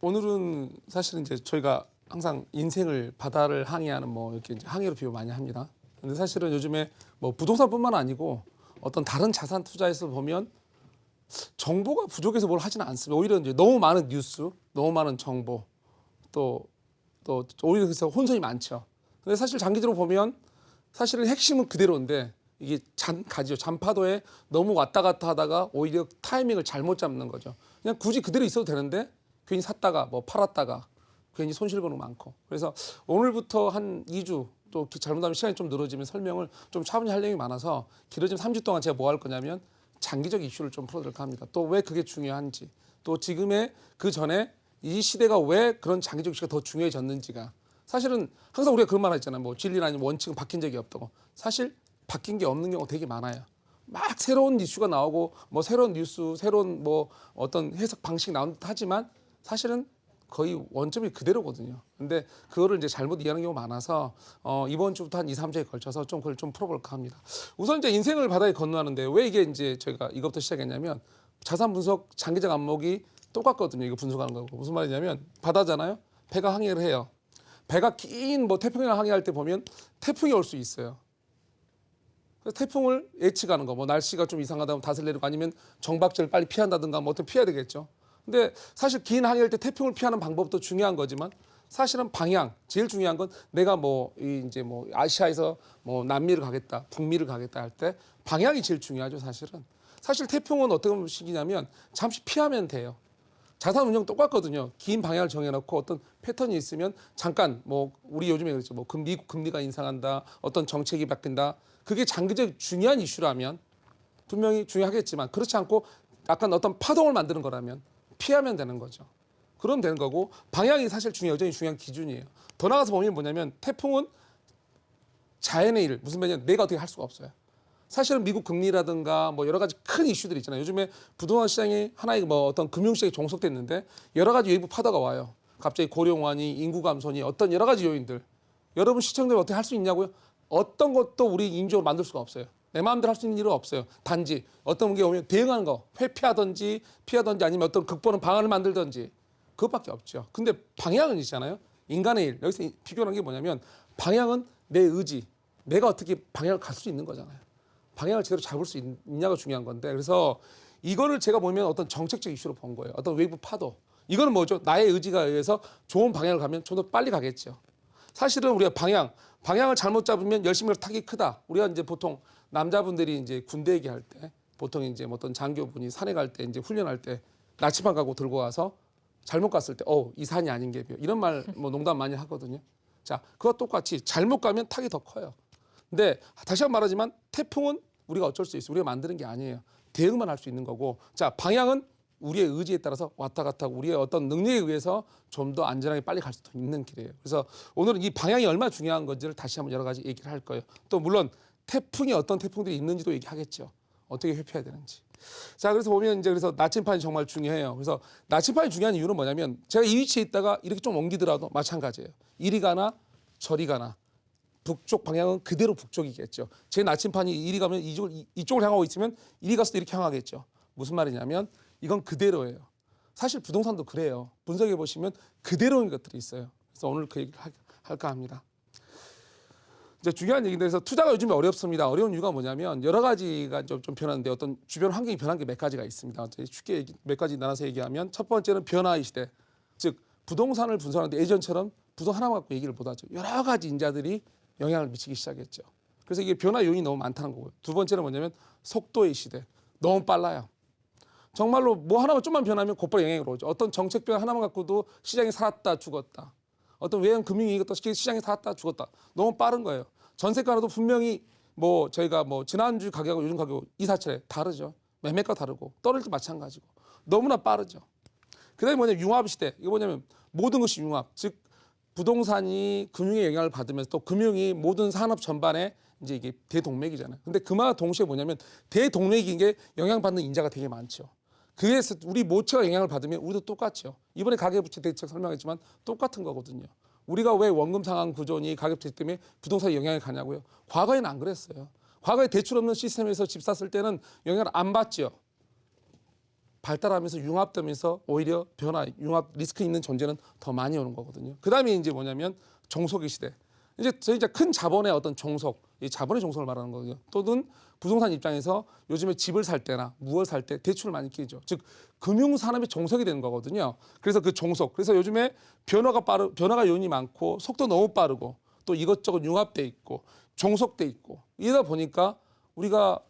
오늘은 사실은 이제 저희가 항상 인생을 바다를 항해하는 뭐 이렇게 이제 항해로 비유 많이 합니다. 근데 사실은 요즘에 뭐 부동산뿐만 아니고 어떤 다른 자산 투자에서 보면 정보가 부족해서 뭘 하지는 않습니다. 오히려 이제 너무 많은 뉴스, 너무 많은 정보, 또, 또 오히려 그래서 혼선이 많죠. 근데 사실 장기적으로 보면 사실은 핵심은 그대로인데 이게 잔 가지요. 잔파도에 너무 왔다 갔다 하다가 오히려 타이밍을 잘못 잡는 거죠. 그냥 굳이 그대로 있어도 되는데 괜히 샀다가 뭐 팔았다가 괜히 손실 보는 거 많고. 그래서 오늘부터 한 2주 또 잘못하면 시간이 좀 늘어지면 설명을 좀 차분히 할 내용이 많아서 길어지면 3주 동안 제가 뭐 할 거냐면 장기적 이슈를 좀 풀어드릴까 합니다. 또 왜 그게 중요한지, 또 지금의 그 전에 이 시대가 왜 그런 장기적 이슈가 더 중요해졌는지가 사실은 항상 우리가 그런 말 했잖아요. 뭐 진리나 아니면 원칙은 바뀐 적이 없다고. 사실 바뀐 게 없는 경우가 되게 많아요. 막 새로운 이슈가 나오고 뭐 새로운 뉴스, 새로운 뭐 어떤 해석 방식 나온 듯 하지만 사실은 거의 원점이 그대로거든요. 근데 그거를 이제 잘못 이해하는 경우가 많아서 어, 이번 주부터 한 2, 3주에 걸쳐서 좀 그걸 좀 풀어볼까 합니다. 우선 이제 인생을 바다에 건너는데 왜 이게 이제 저희가 이것부터 시작했냐면 자산 분석 장기적 안목이 똑같거든요. 이거 분석하는 거고 무슨 말이냐면 바다잖아요. 배가 항해를 해요. 배가 긴 뭐 태평양 항해할 때 보면 태풍이 올 수 있어요. 태풍을 예측하는 거, 뭐 날씨가 좀 이상하다면 닷을 내리고 아니면 정박지를 빨리 피한다든가 뭐 어떻게 피해야 되겠죠. 근데 사실 긴 항해할 때 태풍을 피하는 방법도 중요한 거지만 사실은 방향 제일 중요한 건 내가 뭐이 이제 뭐 아시아에서 뭐 남미를 가겠다, 북미를 가겠다 할 때 방향이 제일 중요하죠, 사실은. 사실 태풍은 어떤 식이냐면 잠시 피하면 돼요. 자산 운영 똑같거든요. 긴 방향을 정해놓고 어떤 패턴이 있으면 잠깐 뭐 우리 요즘에 그렇죠. 뭐 금- 미국 금리가 인상한다, 어떤 정책이 바뀐다. 그게 장기적 중요한 이슈라면 분명히 중요하겠지만 그렇지 않고 약간 어떤 파동을 만드는 거라면 피하면 되는 거죠. 그럼 되는 거고 방향이 사실 중요 여전히 중요한 기준이에요. 더 나가서 보면 뭐냐면 태풍은 자연의 일 무슨 말이냐 내가 어떻게 할 수가 없어요. 사실은 미국 금리라든가 뭐 여러 가지 큰 이슈들이 있잖아요. 요즘에 부동산 시장이 하나의 뭐 어떤 금융 시장이 종속됐는데 여러 가지 외부 파도가 와요. 갑자기 고령화니 인구 감소니 어떤 여러 가지 요인들. 여러분 시청자들 어떻게 할 수 있냐고요? 어떤 것도 우리 인적으로 만들 수가 없어요. 내 마음대로 할 수 있는 일은 없어요. 단지 어떤 게 오면 대응하는 거, 회피하든지 피하든지 아니면 어떤 극복하는 방안을 만들든지 그것밖에 없죠. 근데 방향은 있잖아요. 인간의 일. 여기서 이- 비교하는 게 뭐냐면 방향은 내 의지, 내가 어떻게 방향을 갈 수 있는 거잖아요. 방향을 제대로 잡을 수 있- 있냐가 중요한 건데 그래서 이거를 제가 보면 어떤 정책적 이슈로 본 거예요. 어떤 외부 파도. 이거는 뭐죠? 나의 의지가 의해서 좋은 방향을 가면 좀 더 빨리 가겠죠. 사실은 우리가 방향, 방향을 잘못 잡으면 열심히 타기 크다. 우리가 이제 보통 남자분들이 이제 군대 얘기할 때 보통 이제 뭐 어떤 장교분이 산에 갈 때 이제 훈련할 때 나치반 가고 들고 와서 잘못 갔을 때, 어, 이 산이 아닌 게 이런 말 뭐 농담 많이 하거든요. 자, 그와 똑같이 잘못 가면 타기 더 커요. 근데 다시 한 번 말하지만 태풍은 우리가 어쩔 수 있어요. 우리가 만드는 게 아니에요. 대응만 할 수 있는 거고. 자, 방향은 우리의 의지에 따라서 왔다 갔다 우리의 어떤 능력에 의해서 좀 더 안전하게 빨리 갈 수도 있는 길이에요. 그래서 오늘은 이 방향이 얼마나 중요한 건지를 다시 한번 여러 가지 얘기를 할 거예요. 또 물론 태풍이 어떤 태풍들이 있는지도 얘기하겠죠. 어떻게 회피해야 되는지. 자, 그래서 보면 이제 그래서 나침판이 정말 중요해요. 그래서 나침판이 중요한 이유는 뭐냐면 제가 이 위치에 있다가 이렇게 좀 옮기더라도 마찬가지예요. 이리 가나 저리 가나 북쪽 방향은 그대로 북쪽이겠죠. 제 나침판이 이리 가면 이쪽을 이- 이쪽을 향하고 있으면 이리 가서 이렇게 향하겠죠. 무슨 말이냐면 이건 그대로예요. 사실 부동산도 그래요. 분석해 보시면 그대로인 것들이 있어요. 그래서 오늘 그 얘기를 하- 할까 합니다. 이제 중요한 얘기인데 그래서 투자가 요즘에 어렵습니다. 어려운 이유가 뭐냐면 여러 가지가 좀, 좀 변하는데 어떤 주변 환경이 변한 게 몇 가지가 있습니다. 쉽게 얘기- 몇 가지 나눠서 얘기하면 첫 번째는 변화의 시대. 즉 부동산을 분석하는데 예전처럼 부동 하나만 갖고 얘기를 못하죠. 여러 가지 인자들이 영향을 미치기 시작했죠. 그래서 이게 변화 요인이 너무 많다는 거고요. 두 번째는 뭐냐면 속도의 시대. 너무 빨라요. 정말로 뭐 하나만 좀만 변하면 곧바로 영향이 오죠. 어떤 정책 변화 하나만 갖고도 시장이 살았다 죽었다. 어떤 외형 금융위기가 또 시장이 살았다 죽었다. 너무 빠른 거예요. 전세가도 분명히 뭐 저희가 뭐 지난주 가격하고 요즘 가격 이사철에 다르죠. 매매가 다르고 떨어질 때 마찬가지고 너무나 빠르죠. 그다음에 뭐냐면 융합 시대. 이거 뭐냐면 모든 것이 융합. 즉 부동산이 금융의 영향을 받으면서 또 금융이 모든 산업 전반에 이제 이게 대동맥이잖아요. 근데 그와 동시에 뭐냐면 대동맥인 게 영향받는 인자가 되게 많죠. 그래서 우리 모처가 영향을 받으면 우리도 똑같죠. 이번에 가계부채 대책 설명했지만 똑같은 거거든요. 우리가 왜 원금 상환 구조니 가계부채 때문에 부동산에 영향을 가냐고요. 과거에는 안 그랬어요. 과거에 대출 없는 시스템에서 집 샀을 때는 영향을 안 받죠. 발달하면서 융합되면서 오히려 변화, 융합 리스크 있는 존재는 더 많이 오는 거거든요. 그다음에 이제 뭐냐면 종속의 시대. 이제 저희 이제 큰 자본의 어떤 종속, 이 자본의 종속을 말하는 거거든요. 또는 부동산 입장에서 요즘에 집을 살 때나 무엇을 살때 대출을 많이 끼죠. 즉 금융 산업의 종속이 되는 거거든요. 그래서 그 종속. 그래서 요즘에 변화가 빠르 변화가 요인이 많고 속도 너무 빠르고 또 이것저것 융합돼 있고 종속돼 있고 이러다 보니까 우리가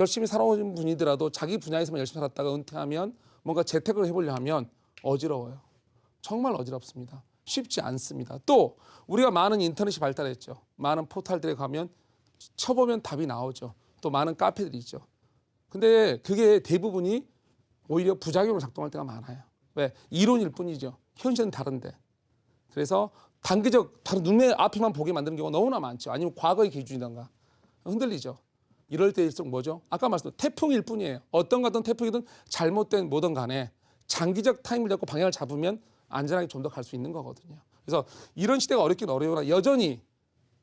열심히 살아온 분이더라도 자기 분야에서만 열심히 살았다가 은퇴하면 뭔가 재택을 해보려 하면 어지러워요. 정말 어지럽습니다. 쉽지 않습니다. 또 우리가 많은 인터넷이 발달했죠. 많은 포털들에 가면 쳐보면 답이 나오죠. 또 많은 카페들이 있죠. 근데 그게 대부분이 오히려 부작용으로 작동할 때가 많아요. 왜? 이론일 뿐이죠. 현실은 다른데. 그래서 단기적 다른 눈에 앞에만 보게 만드는 경우가 너무나 많죠. 아니면 과거의 기준이던가 흔들리죠. 이럴 때일수록 뭐죠? 아까 말씀드린 태풍일 뿐이에요. 어떤 가든 태풍이든 잘못된 뭐든 간에 장기적 타임을 잡고 방향을 잡으면 안전하게 좀 더 갈 수 있는 거거든요. 그래서 이런 시대가 어렵긴 어려우나 여전히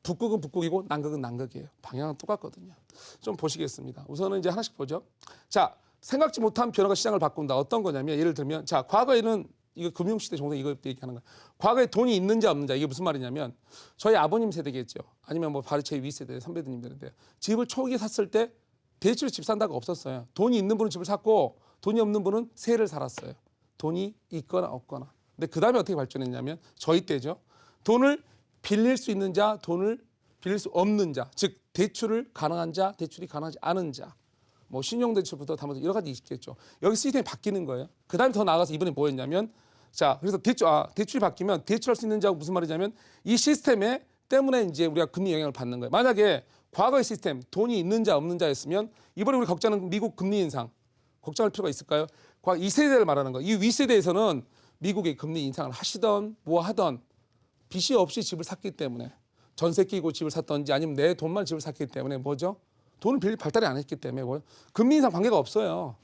북극은 북극이고 남극은 남극이에요. 방향은 똑같거든요. 좀 보시겠습니다. 우선은 이제 하나씩 보죠. 자, 생각지 못한 변화가 시장을 바꾼다. 어떤 거냐면 예를 들면 자, 과거에는 이거 금융시대 종생 이거 얘기하는 거예요. 과거에 돈이 있는지 없는지 이게 무슨 말이냐면 저희 아버님 세대겠죠. 아니면 뭐 바로 제 윗세대 선배들님들인데 집을 초기에 샀을 때 대출로 집 산다가 없었어요. 돈이 있는 분은 집을 샀고 돈이 없는 분은 세를 살았어요. 돈이 있거나 없거나. 근데 그 다음에 어떻게 발전했냐면 저희 때죠. 돈을 빌릴 수 있는 자, 돈을 빌릴 수 없는 자, 즉 대출을 가능한 자, 대출이 가능하지 않은 자. 뭐 신용대출부터 다뭐 여러 가지 있겠죠. 여기 시스템이 바뀌는 거예요. 그 다음에 더 나아가서 이번에 뭐였냐면 자 그래서 대출 아 대출이 바뀌면 대출할 수 있는 자가 무슨 말이냐면 이 시스템에 때문에 이제 우리가 금리 영향을 받는 거예요. 만약에 과거의 시스템 돈이 있는 자 없는 자였으면 이번에 우리 걱정하는 미국 금리 인상 걱정할 필요가 있을까요? 과거 이 세대를 말하는 거. 이 윗세대에서는 미국의 금리 인상을 하시던 뭐 하던 빚이 없이 집을 샀기 때문에 전세 끼고 집을 샀던지 아니면 내 돈만 집을 샀기 때문에 뭐죠? 돈을 빌릴 발달이 안 했기 때문에 뭐 금리 인상 관계가 없어요.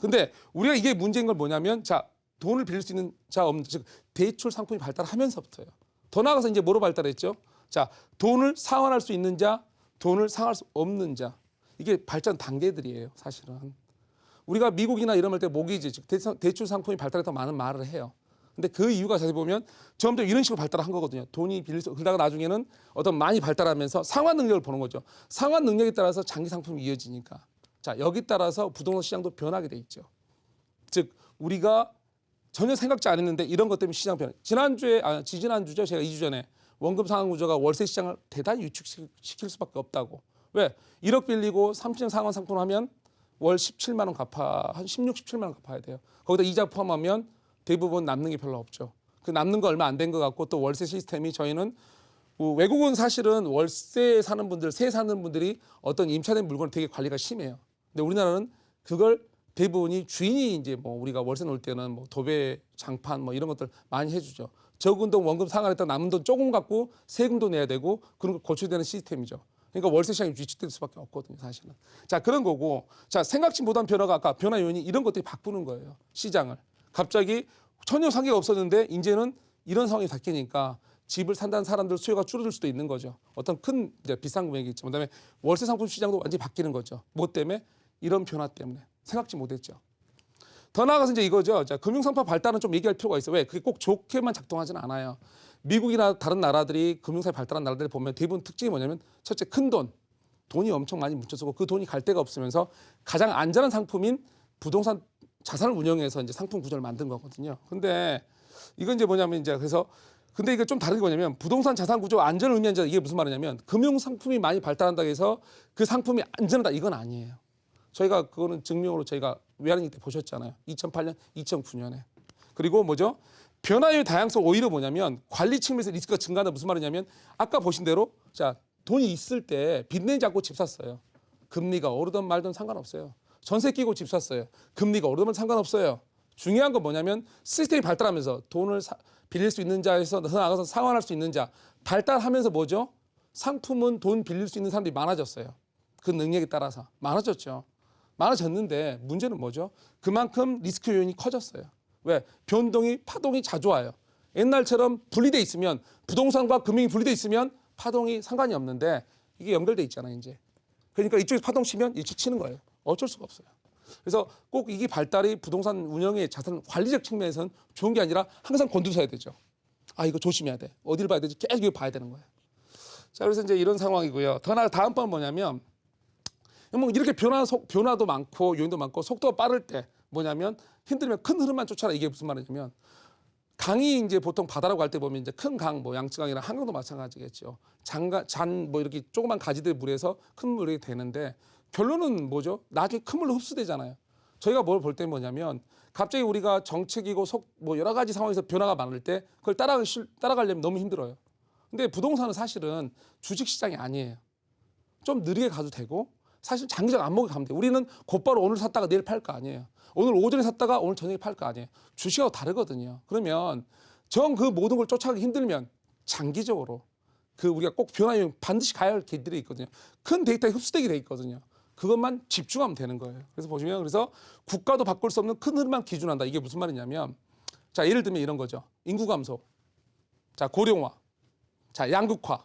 근데 우리가 이게 문제인 걸 뭐냐면 자 돈을 빌릴 수 있는 자 없는 즉 대출 상품이 발달하면서부터요. 더 나아가서 이제 뭐로 발달했죠? 자 돈을 상환할 수 있는 자, 돈을 상환할 수 없는 자 이게 발전 단계들이에요. 사실은 우리가 미국이나 이런 때 모기지 즉 대- 대출 상품이 발달해서 많은 말을 해요. 근데 그 이유가 자세히 보면 점점 이런 식으로 발달한 거거든요. 돈이 수 그러다가 나중에는 어떤 많이 발달하면서 상환 능력을 보는 거죠. 상환 능력에 따라서 장기 상품이 이어지니까. 자, 여기 따라서 부동산 시장도 변하게 돼 있죠. 즉 우리가 전혀 생각지 않았는데 이런 것 때문에 시장 변화. 지난주에 아 지지난주죠. 제가 2주 전에 원금 상환 구조가 월세 시장을 대단히 유축시킬 수밖에 없다고. 왜? 1억 빌리고 30년 상환 상품 하면 월 17만 원 갚아 한 16, 17만 원 갚아야 돼요. 거기다 이자 포함하면 대부분 남는 게 별로 없죠. 그 남는 거 얼마 안 된 것 같고 또 월세 시스템이 저희는 뭐 외국은 사실은 월세 사는 분들, 세 사는 분들이 어떤 임차된 물건을 되게 관리가 심해요. 근데 우리나라는 그걸 대부분이 주인이 이제 뭐 우리가 월세 놓을 때는 뭐 도배, 장판 뭐 이런 것들 많이 해주죠. 적은 돈 원금 상환했다 남은 돈 조금 갖고 세금도 내야 되고 그런 거 고쳐되는 시스템이죠. 그러니까 월세 시장이 위축될 수밖에 없거든요, 사실은. 자 그런 거고, 자 생각지 못한 변화가 아까 변화 요인이 이런 것들이 바꾸는 거예요, 시장을. 갑자기 전혀 상계가 없었는데 이제는 이런 상황이 바뀌니까 집을 산다는 사람들 수요가 줄어들 수도 있는 거죠. 어떤 큰 이제 비싼 금액이 있죠. 그다음에 월세 상품 시장도 완전히 바뀌는 거죠. 뭐 때문에 이런 변화 때문에 생각지 못했죠. 더 나아가서 이제 이거죠. 자, 금융상품 발달은 좀 얘기할 필요가 있어요. 왜? 그게 꼭 좋게만 작동하지는 않아요. 미국이나 다른 나라들이 금융사에 발달한 나라들을 보면 대부분 특징이 뭐냐면 첫째 큰 돈, 돈이 엄청 많이 묻혀서고 그 돈이 갈 데가 없으면서 가장 안전한 상품인 부동산 자산을 운영해서 이제 상품 구조를 만든 거거든요. 근데 이건 이제 뭐냐면 이제 그래서 근데 이게 좀 다른 게 뭐냐면 부동산 자산 구조 안전을 의미하는 자 이게 무슨 말이냐면 금융 상품이 많이 발달한다고 해서 그 상품이 안전하다 이건 아니에요. 저희가 그거는 증명으로 저희가 외환위기 때 보셨잖아요. 2008년, 2009년에. 그리고 뭐죠? 변화의 다양성 오히려 뭐냐면 관리 측면에서 리스크가 증가한다 무슨 말이냐면 아까 보신 대로 자 돈이 있을 때 빚내지 않고 집 샀어요. 금리가 오르든 말든 상관없어요. 전세 끼고 집 샀어요. 금리가 말든 상관없어요. 중요한 건 뭐냐면 시스템이 발달하면서 돈을 사- 빌릴 수 있는 자에서 더 나가서 상환할 수 있는 자 발달하면서 뭐죠? 상품은 돈 빌릴 수 있는 사람들이 많아졌어요. 그 능력에 따라서 많아졌죠. 많아졌는데 문제는 뭐죠? 그만큼 리스크 요인이 커졌어요. 왜? 변동이 파동이 자주 와요. 옛날처럼 분리돼 있으면 부동산과 금융이 분리돼 있으면 파동이 상관이 없는데 이게 연결돼 있잖아요, 이제. 그러니까 이쪽에서 파동 치면 이쪽 치는 거예요. 어쩔 수가 없어요. 그래서 꼭 이게 발달이 부동산 운영의 자산 관리적 측면에서는 좋은 게 아니라 항상 곤두서야 되죠. 아 이거 조심해야 돼. 어디를 봐야 되지? 계속 이거 봐야 되는 거예요. 자 그래서 이제 이런 상황이고요. 더 나아 다음 번 뭐냐면 뭐 이렇게 변화 속 변화도 많고 요인도 많고 속도가 빠를 때 뭐냐면 힘들면 큰 흐름만 쫓아라 이게 무슨 말이냐면 강이 이제 보통 바다라고 할 때 보면 이제 큰 강, 뭐 양쯔강이나 한강도 마찬가지겠죠. 잔 뭐 이렇게 조그만 가지들 물에서 큰 물이 되는데 결론은 뭐죠? 나중에 큰 물로 흡수되잖아요. 저희가 뭘 볼 때 뭐냐면 갑자기 우리가 정책이고 속 뭐 여러 가지 상황에서 변화가 많을 때 그걸 따라 따라가려면 너무 힘들어요. 근데 부동산은 사실은 주식 시장이 아니에요. 좀 느리게 가도 되고 사실 장기적 안목에 가면 돼요. 우리는 곧바로 오늘 샀다가 내일 팔 거 아니에요. 오늘 오전에 샀다가 오늘 저녁에 팔 거 아니에요. 주식하고 다르거든요. 그러면 정 그 모든 걸 쫓아가기 힘들면 장기적으로 그 우리가 꼭 변화에 반드시 가야 할 길들이 있거든요. 큰 데이터에 흡수되게 돼 있거든요. 그것만 집중하면 되는 거예요. 그래서 보시면 그래서 국가도 바꿀 수 없는 큰 흐름만 기준한다. 이게 무슨 말이냐면 자 예를 들면 이런 거죠. 인구 감소, 자 고령화, 자 양극화,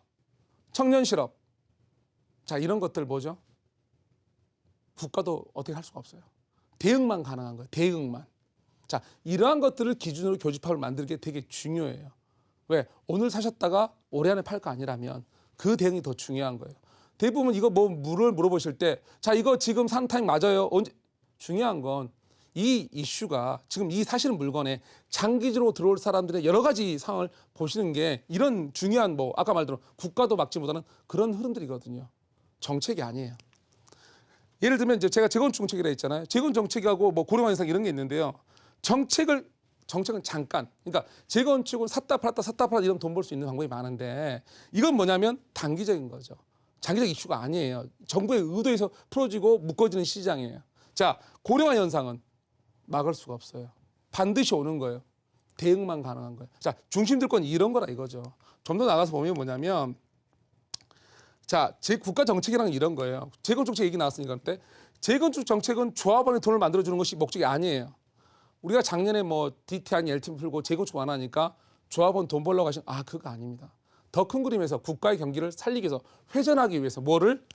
청년 실업, 자 이런 것들 뭐죠? 국가도 어떻게 할 수가 없어요. 대응만 가능한 거예요. 대응만. 자, 이러한 것들을 기준으로 교집합을 만드는 게 되게 중요해요. 왜? 오늘 사셨다가 올해 안에 팔 거 아니라면 그 대응이 더 중요한 거예요. 대부분 이거 뭐 물을 물어보실 때, 자, 이거 지금 산 타임 맞아요? 언제? 중요한 건 이 이슈가 지금 이 사시는 물건에 장기적으로 들어올 사람들의 여러 가지 상황을 보시는 게 이런 중요한 뭐 아까 말대로 국가도 막지 못하는 그런 흐름들이거든요. 정책이 아니에요. 예를 들면 이제 제가 재건 정책이라 했잖아요. 재건 정책하고 뭐 고령화 현상 이런 게 있는데요. 정책을 정책은 잠깐. 그러니까 재건축은 샀다 팔았다 샀다 팔았다 이런 돈 벌 수 있는 방법이 많은데 이건 뭐냐면 단기적인 거죠. 장기적 이슈가 아니에요. 정부의 의도에서 풀어지고 묶어지는 시장이에요. 자, 고령화 현상은 막을 수가 없어요. 반드시 오는 거예요. 대응만 가능한 거예요. 자, 중심들 건 이런 거라 이거죠. 좀 더 나가서 보면 뭐냐면 자, 제 국가 정책이란 이런 거예요. 재건축 정책 얘기 나왔으니까 그때 재건축 정책은 조합원의 돈을 만들어 주는 것이 목적이 아니에요. 우리가 작년에 뭐 DT 아니 LT 풀고 재건축 완화하니까 조합원 돈 벌러 가신 아 그거 아닙니다. 더 큰 그림에서 국가의 경기를 살리기 위해서 회전하기 위해서 뭐를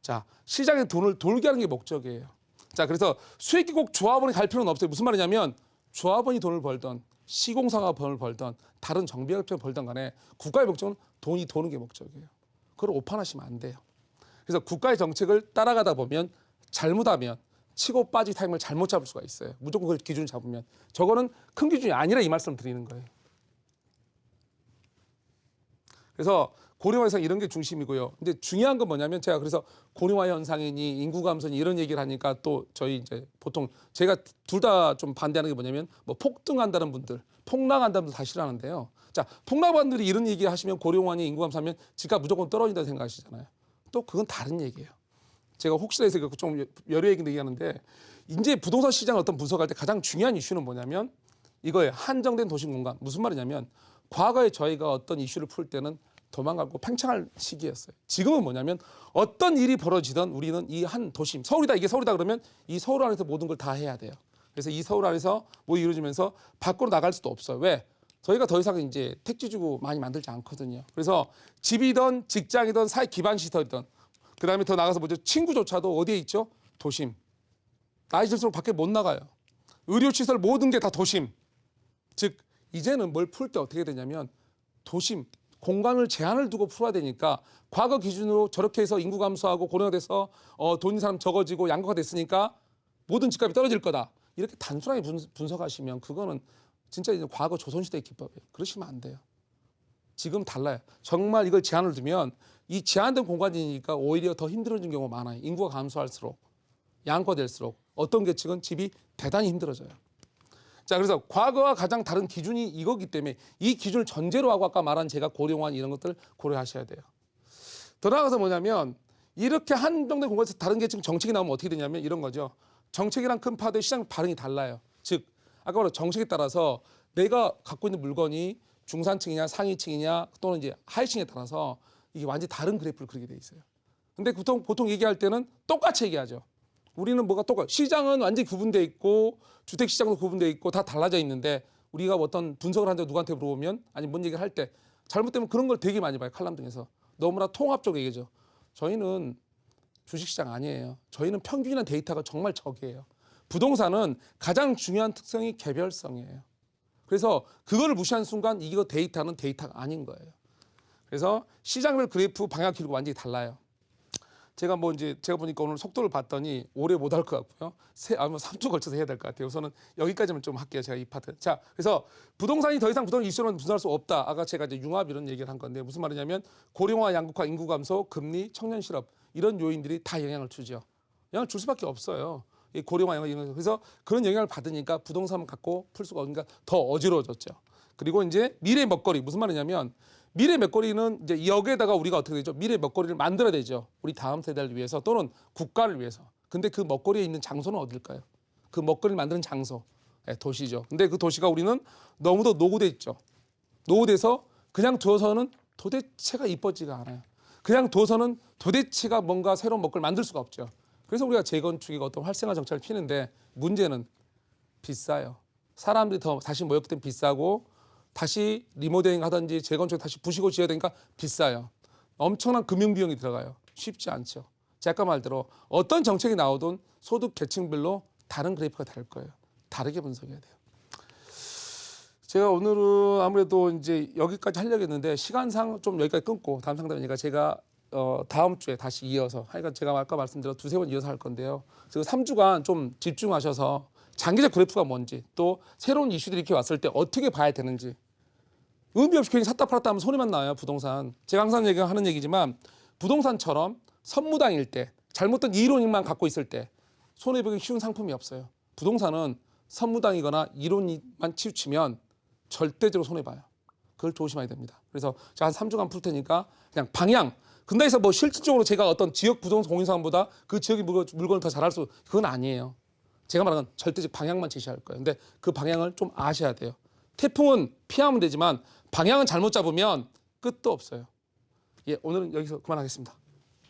자 시장에 돈을 돌게 하는 게 목적이에요. 자 그래서 수익이 꼭 조합원이 갈 필요는 없어요. 무슨 말이냐면 조합원이 돈을 벌던 시공사가 돈을 벌던 다른 정비업체가 벌던 간에 국가의 목적은 돈이 도는 게 목적이에요. 그걸 오판하시면 안 돼요. 그래서 국가의 정책을 따라가다 보면 잘못하면 치고 빠지 타임을 잘못 잡을 수가 있어요. 무조건 그걸 기준 잡으면 저거는 큰 기준이 아니라 이 말씀 드리는 거예요. 그래서 고령화 현상 이런 게 중심이고요. 근데 중요한 건 뭐냐면 제가 그래서 고령화 현상이니 인구 감소니 이런 얘기를 하니까 또 저희 이제 보통 제가 둘 다 좀 반대하는 게 뭐냐면 뭐 폭등한다는 분들, 폭락한다는 분들 다 싫어하는데요. 자, 폭락반들이 이런 얘기 하시면 고령화니 인구 감소하면 집값 무조건 떨어진다 고 생각하시잖아요. 또 그건 다른 얘기예요. 제가 혹시나 해서 이거 좀 여러 얘기 얘기하는데 이제 부동산 시장 어떤 분석할 때 가장 중요한 이슈는 뭐냐면 이거에 한정된 도심 공간 무슨 말이냐면 과거에 저희가 어떤 이슈를 풀 때는 도망가고 팽창할 시기였어요. 지금은 뭐냐면 어떤 일이 벌어지던 우리는 이 한 도심 서울이다 이게 서울이다 그러면 이 서울 안에서 모든 걸 다 해야 돼요. 그래서 이 서울 안에서 뭐 이루어지면서 밖으로 나갈 수도 없어요. 왜? 저희가 더 이상 이제 택지 주고 많이 만들지 않거든요. 그래서 집이든 직장이든 사회 기반 시설이든 그다음에 더 나가서 뭐죠? 친구조차도 어디에 있죠? 도심. 나이 들수록 밖에 못 나가요. 의료 시설 모든 게 다 도심. 즉 이제는 뭘 풀 때 어떻게 되냐면 도심 공간을 제한을 두고 풀어야 되니까 과거 기준으로 저렇게 해서 인구 감소하고 고령화돼서 어, 돈 사람 적어지고 양극화 됐으니까 모든 집값이 떨어질 거다. 이렇게 단순하게 분, 분석하시면 그거는 진짜 이제 과거 조선시대의 기법이에요. 그러시면 안 돼요. 지금 달라요. 정말 이걸 제한을 두면 이 제한된 공간이니까 오히려 더 힘들어지는 경우가 많아요. 인구가 감소할수록 양화될수록 어떤 계층은 집이 대단히 힘들어져요. 자, 그래서 과거와 가장 다른 기준이 이거기 때문에 이 기준을 전제로 하고 아까 말한 제가 고령화 이런 것들을 고려하셔야 돼요. 더 나아가서 뭐냐면 이렇게 한정된 공간에서 다른 계층 정책이 나오면 어떻게 되냐면 이런 거죠. 정책이랑 큰 파도의 시장 반응이 달라요. 즉 아까 말한 정책에 따라서 내가 갖고 있는 물건이 중산층이냐 상위층이냐 또는 이제 하위층에 따라서 이게 완전히 다른 그래프를 그리게 돼 있어요. 근데 보통 보통 얘기할 때는 똑같이 얘기하죠. 우리는 뭐가 똑같 시장은 완전히 구분돼 있고 주택 시장도 구분돼 있고 다 달라져 있는데 우리가 어떤 분석을 하는데 누구한테 물어보면 아니 뭔 얘기를 할 때 잘못되면 그런 걸 되게 많이 봐요 칼럼 등에서 너무나 통합적으로 얘기죠. 저희는 주식시장 아니에요. 저희는 평균이나 데이터가 정말 적이에요. 부동산은 가장 중요한 특성이 개별성이에요. 그래서 그거를 무시한 순간 이거 데이터는 데이터가 아닌 거예요. 그래서 시장별 그래프 방향 기록이 완전히 달라요. 제가 뭐 이제 제가 보니까 오늘 속도를 봤더니 오래 못 할 것 같고요. 세 아마 3주 걸쳐서 해야 될 것 같아요. 우선은 여기까지만 좀 할게요. 제가 이 파트. 자, 그래서 부동산이 더 이상 부동산 이슈로는 분석할 수 없다. 아까 제가 이제 융합 이런 얘기를 한 건데 무슨 말이냐면 고령화, 양극화, 인구 감소, 금리, 청년 실업 이런 요인들이 다 영향을 주죠. 영향을 줄 수밖에 없어요. 이 고령화 영향 그래서 그런 영향을 받으니까 부동산 갖고 풀 수가 없으니까 더 어지러워졌죠. 그리고 이제 미래 먹거리 무슨 말이냐면 미래 먹거리는 이제 여기에다가 우리가 어떻게 되죠? 미래 먹거리를 만들어야 되죠. 우리 다음 세대를 위해서 또는 국가를 위해서. 근데 그 먹거리에 있는 장소는 어딜까요? 그 먹거리를 만드는 장소, 예, 도시죠. 근데 그 도시가 우리는 너무도 노후돼 있죠. 노후돼서 그냥 두어서는 도대체가 이뻐지가 않아요. 그냥 두어서는 도대체가 뭔가 새로운 먹거리를 만들 수가 없죠. 그래서 우리가 재건축이가 어떤 활성화 정책을 피는데 문제는 비싸요. 사람들이 더 다시 모였기 때문에 비싸고 다시 리모델링 하든지 재건축 다시 부시고 지어야 되니까 비싸요. 엄청난 금융 비용이 들어가요. 쉽지 않죠. 제가 아까 말대로 어떤 정책이 나오든 소득 계층별로 다른 그래프가 다를 거예요. 다르게 분석해야 돼요. 제가 오늘은 아무래도 이제 여기까지 하려고 했는데 시간상 좀 여기까지 끊고 다음 상담이니까 제가 어 다음 주에 다시 이어서 하여간 제가 아까 말씀드린 두세 번 이어서 할 건데요. 그래서 3주간 좀 집중하셔서 장기적 그래프가 뭔지 또 새로운 이슈들이 이렇게 왔을 때 어떻게 봐야 되는지 의미 없이 괜히 샀다 팔았다 하면 손해만 나요 부동산. 제가 항상 얘기하는 얘기지만 부동산처럼 선무당일 때 잘못된 이론만 갖고 있을 때 손해보기 쉬운 상품이 없어요. 부동산은 선무당이거나 이론만 치우치면 절대적으로 손해봐요. 그걸 조심해야 됩니다. 그래서 제가 한 3주간 풀 테니까 그냥 방향. 근데에서 뭐 실질적으로 제가 어떤 지역 부동산 공인사업보다 그 지역의 물건, 물건을 더 잘할 수 그건 아니에요. 제가 말하는 건 절대적 방향만 제시할 거예요. 근데 그 방향을 좀 아셔야 돼요. 태풍은 피하면 되지만 방향은 잘못 잡으면 끝도 없어요. 예, 오늘은 여기서 그만하겠습니다.